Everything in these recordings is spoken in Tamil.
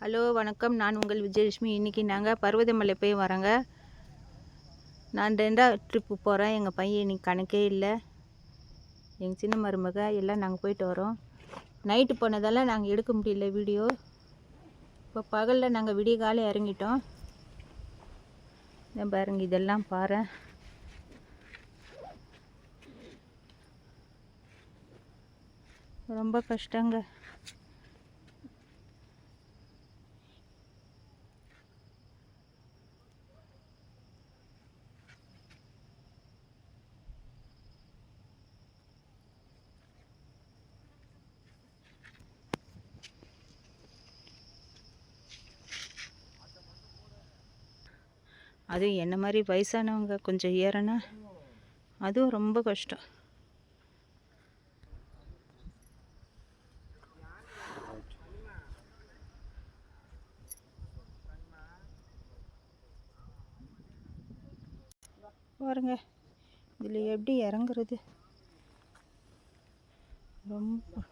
ஹலோ வணக்கம். நான் உங்கள் விஜயலட்சுமி. இன்றைக்கி நாங்கள் பர்வதமலை போய் வரோங்க. நான் ரெண்டாவது ட்ரிப்பு போகிறேன் எங்கள் பையன் இன்னைக்கு கணக்கே இல்லை. எங்கள் சின்ன மருமக எல்லாம் நாங்கள் போயிட்டு வரோம். நைட்டு போனதெல்லாம் நாங்கள் எடுக்க முடியல வீடியோ இப்போ பகலில் நாங்கள் விடிய காலை இறங்கிட்டோம். இதான் பாருங்க இதெல்லாம் பாரு ரொம்ப கஷ்டங்க. அதுவும் என்ன மாதிரி வயசானவங்க கொஞ்சம் ஏறனா அதுவும் ரொம்ப கஷ்டம். பாருங்க இதில் எப்படி இறங்குறது? ரொம்ப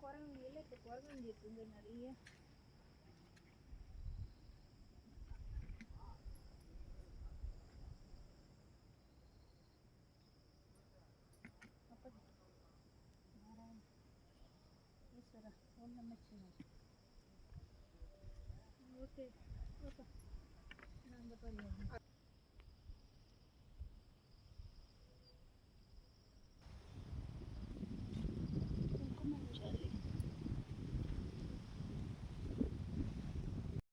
koran nila, ito koran hindi ito ganariya. Okay, okay. Number one.